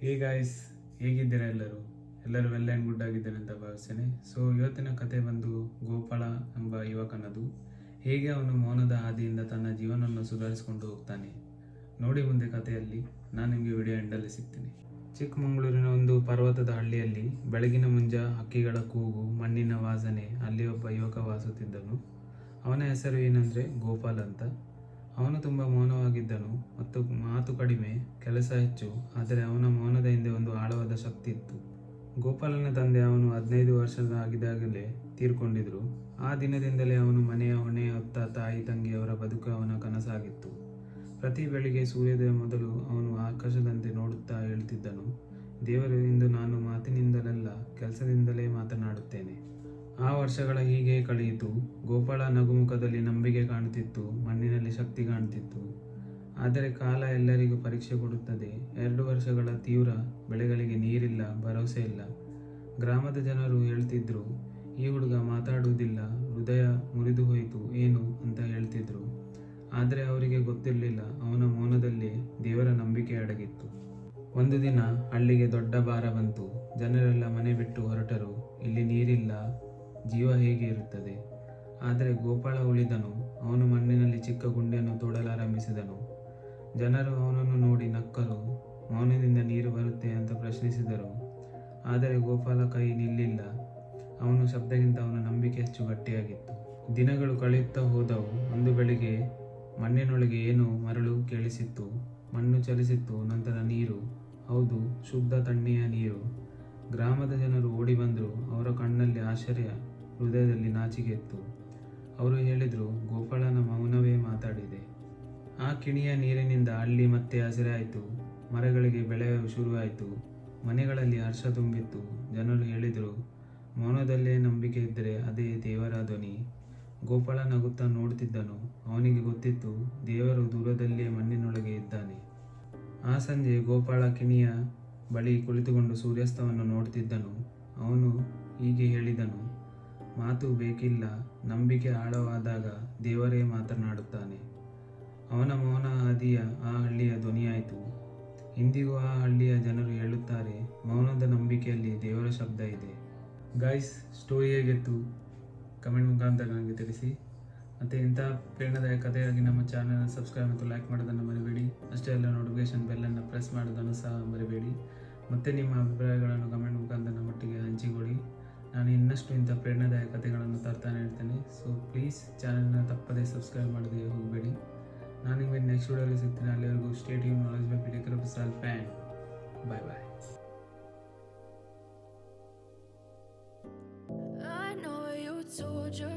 Hey guys ಹೇಗಿದ್ದೀರಾ ಎಲ್ಲರೂ? ಎಲ್ಲರೂ ವೆಲ್ ಆ್ಯಂಡ್ ಗುಡ್ ಆಗಿದ್ದಾರೆ ಅಂತ ಭಾವಿಸ್ತೇನೆ. ಸೊ ಇವತ್ತಿನ ಕತೆ ಬಂದು ಗೋಪಾಲ ಎಂಬ ಯುವಕನದು. ಹೇಗೆ ಅವನು ಮೌನದ ಹಾದಿಯಿಂದ ತನ್ನ ಜೀವನವನ್ನು ಸುಧಾರಿಸಿಕೊಂಡು ಹೋಗ್ತಾನೆ? ನೋಡಿ ಮುಂದೆ ಕಥೆಯಲ್ಲಿ. ನಾನು ನಿಮಗೆ ವಿಡಿಯೋ ಎಂಡಲ್ಲಿ ಸಿಗ್ತೀನಿ. ಚಿಕ್ಕಮಗಳೂರಿನ ಒಂದು ಪರ್ವತದ ಹಳ್ಳಿಯಲ್ಲಿ ಬೆಳಗಿನ ಮುಂಜ ಹಕ್ಕಿಗಳ ಕೂಗು, ಮಣ್ಣಿನ ವಾಸನೆ, ಅಲ್ಲಿ ಒಬ್ಬ ಯುವಕ ವಾಸುತ್ತಿದ್ದನು. ಅವನ ಹೆಸರು ಏನಂದರೆ ಗೋಪಾಲ್ ಅಂತ. ಅವನು ತುಂಬ ಮೌನವಾಗಿದ್ದನು ಮತ್ತು ಮಾತು ಕಡಿಮೆ, ಕೆಲಸ ಹೆಚ್ಚು, ಆದರೆ ಅವನ ಮೌನದ ಹಿಂದೆ ಒಂದು ಆಳವಾದ ಶಕ್ತಿ ಇತ್ತು. ಗೋಪಾಲನ ತಂದೆ ಅವನು ಹದಿನೈದು ವರ್ಷದ ಆಗಿದಾಗಲೇ ತೀರ್ಕೊಂಡಿದ್ರು. ಆ ದಿನದಿಂದಲೇ ಅವನು ಮನೆಯ ಹೊಣೆ ಹೊತ್ತ ತಾಯಿ ತಂಗಿಯವರ ಬದುಕು ಅವನ ಕನಸಾಗಿತ್ತು. ಪ್ರತಿ ಬೆಳಿಗ್ಗೆ ಸೂರ್ಯೋದಯ ಮೊದಲು ಅವನು ಆಕಾಶದಂತೆ ನೋಡುತ್ತಾ ಹೇಳ್ತಿದ್ದನು, ದೇವರು ಇಂದು ನಾನು ಮಾತಿನಿಂದಲಲ್ಲ, ಕೆಲಸದಿಂದಲೇ ಮಾತನಾಡುತ್ತೇನೆ. ಆ ವರ್ಷಗಳ ಹೀಗೆ ಕಳೆಯಿತು. ಗೋಪಾಳ ನಗುಮುಖದಲ್ಲಿ ನಂಬಿಕೆ ಕಾಣುತ್ತಿತ್ತು, ಮಣ್ಣಿನಲ್ಲಿ ಶಕ್ತಿ ಕಾಣುತ್ತಿತ್ತು. ಆದರೆ ಕಾಲ ಎಲ್ಲರಿಗೂ ಪರೀಕ್ಷೆ ಕೊಡುತ್ತದೆ. ಎರಡು ವರ್ಷಗಳ ತೀವ್ರ ಬೆಳೆಗಳಿಗೆ ನೀರಿಲ್ಲ, ಭರವಸೆ ಇಲ್ಲ. ಗ್ರಾಮದ ಜನರು ಹೇಳ್ತಿದ್ರು, ಈ ಹುಡುಗ ಮಾತಾಡುವುದಿಲ್ಲ, ಹೃದಯ ಮುರಿದು ಹೋಯಿತು, ಏನು? ಅಂತ ಹೇಳ್ತಿದ್ರು. ಆದರೆ ಅವರಿಗೆ ಗೊತ್ತಿರಲಿಲ್ಲ, ಅವನ ಮೌನದಲ್ಲಿ ದೇವರ ನಂಬಿಕೆ ಅಡಗಿತ್ತು. ಒಂದು ದಿನ ಹಳ್ಳಿಗೆ ದೊಡ್ಡ ಭಾರ ಬಂತು. ಜನರೆಲ್ಲ ಮನೆ ಬಿಟ್ಟು ಹೊರಟರು. ಇಲ್ಲಿ ನೀರಿಲ್ಲ ಜೀವ ಹೇಗೆ ಇರುತ್ತದೆ? ಆದರೆ ಗೋಪಾಲ ಉಳಿದನು, ಅವನು ಮಣ್ಣಿನಲ್ಲಿ ಚಿಕ್ಕ ಗುಂಡಿಯನ್ನು ತೋಡಲಾರಂಭಿಸಿದನು ಜನರು ಅವನನ್ನು ನೋಡಿ ನಕ್ಕರು, ಮೌನದಿಂದ ನೀರು ಬರುತ್ತೆ ಅಂತ ಪ್ರಶ್ನಿಸಿದರು. ಆದರೆ ಗೋಪಾಲ ಕೈ ನಿಲ್ಲಿಲ್ಲ. ಅವನು ಶಬ್ದಗಿಂತ ಅವನ ನಂಬಿಕೆ ಹೆಚ್ಚು ಗಟ್ಟಿಯಾಗಿತ್ತು. ದಿನಗಳು ಕಳೆಯುತ್ತಾ ಹೋದವು. ಒಂದು ಬೆಳಿಗ್ಗೆ ಮಣ್ಣಿನೊಳಗೆ ಏನು ಮರಳು ಕೇಳಿಸಿತ್ತು. ಮಣ್ಣು ಚಲಿಸಿತ್ತು. ನಂತರ ನೀರು. ಹೌದು, ಶುದ್ಧ ತಣ್ಣೆಯ ನೀರು. ಗ್ರಾಮದ ಜನರು ಓಡಿ ಬಂದರು. ಅವರ ಕಣ್ಣಲ್ಲಿ ಆಶ್ಚರ್ಯ, ಹೃದಯದಲ್ಲಿ ನಾಚಿಕೆ ಇತ್ತು. ಅವರು ಹೇಳಿದರು ಗೋಪಾಳನ ಮೌನವೇ ಮಾತಾಡಿದೆ. ಆ ಕಿಣಿಯ ನೀರಿನಿಂದ ಹಳ್ಳಿ ಮತ್ತೆ ಹಸಿರಾಯಿತು. ಮರಗಳಿಗೆ ಬೆಳೆ ಶುರುವಾಯಿತು. ಮನೆಗಳಲ್ಲಿ ಹರ್ಷ ತುಂಬಿತ್ತು. ಜನರು ಹೇಳಿದರು, ಮೌನದಲ್ಲೇ ನಂಬಿಕೆ ಇದ್ದರೆ ಅದೇ ದೇವರ ಧ್ವನಿ. ಗೋಪಾಳ ನಗುತ್ತಾ ನೋಡುತ್ತಿದ್ದನು ಅವನಿಗೆ ಗೊತ್ತಿತ್ತು, ದೇವರು ದೂರದಲ್ಲೇ ಮಣ್ಣಿನೊಳಗೆ ಇದ್ದಾನೆ. ಆ ಸಂಜೆ ಗೋಪಾಳ ಕಿಣಿಯ ಬಳಿ ಕುಳಿತುಕೊಂಡು ಸೂರ್ಯಾಸ್ತವನ್ನು ನೋಡುತ್ತಿದ್ದನು. ಅವನು ಹೀಗೆ ಹೇಳಿದನು, ಮಾತು ಬೇಕಿಲ್ಲ, ನಂಬಿಕೆ ಆಳವಾದಾಗ ದೇವರೇ ಮಾತನಾಡುತ್ತಾನೆ. ಅವನ ಮೌನ ಹಾದಿಯ ಆ ಹಳ್ಳಿಯ ಧ್ವನಿಯಾಯಿತು. ಇಂದಿಗೂ ಆ ಹಳ್ಳಿಯ ಜನರು ಹೇಳುತ್ತಾರೆ, ಮೌನದ ನಂಬಿಕೆಯಲ್ಲಿ ದೇವರ ಶಬ್ದ ಇದೆ. ಗಾಯ್ಸ್ ಸ್ಟೋರಿ ಹೇಗಿತ್ತು? ಕಮೆಂಟ್ ಮುಖಾಂತರ ನನಗೆ ತಿಳಿಸಿ. ಮತ್ತು ಇಂಥ ಪ್ರೇರಣಾದಾಯಕ ಕಥೆಯಾಗಿ ನಮ್ಮ ಚಾನಲ್ ಸಬ್ಸ್ಕ್ರೈಬ್ ಮತ್ತು ಲೈಕ್ ಮಾಡೋದನ್ನು ಮರಿಬೇಡಿ. ಅಷ್ಟೇ ಅಲ್ಲ ನೋಟಿಫಿಕೇಶನ್ ಬೆಲ್ಲನ್ನು ಪ್ರೆಸ್ ಮಾಡೋದನ್ನು ಸಹ ಮರಿಬೇಡಿ. ಮತ್ತು ನಿಮ್ಮ ಅಭಿಪ್ರಾಯಗಳನ್ನು ಕಮೆಂಟ್ ಮುಖಾಂತರ ನಮ್ಮೊಟ್ಟಿಗೆ ಹಂಚಿಕೊಳ್ಳಿ. ನಾನು ಇನ್ನಷ್ಟು ಇಂಥ ಪ್ರೇರಣಾದಾಯಕ ಕಥೆಗಳನ್ನು ತರ್ತಾನೆ ಇರ್ತೇನೆ. ಸೊ ಪ್ಲೀಸ್ ಚಾನಲ್ನ ತಪ್ಪದೇ ಸಬ್ಸ್ಕ್ರೈಬ್ ಮಾಡದೆ ಹೋಗಬೇಡಿ. ನಾನು ನಿಮಗೆ ನೆಕ್ಸ್ಟ್ ವಿಡಿಯೋಲಿ ಸಿಗ್ತೀನಿ. ಅಲ್ಲಿವರೆಗೂ ಸ್ಟೇಟ್ ಯು ನಾಲೆಜ್ ಬೈ ಪಿಡಿಕರ್ ಸಾಲ್ fan bye bye told your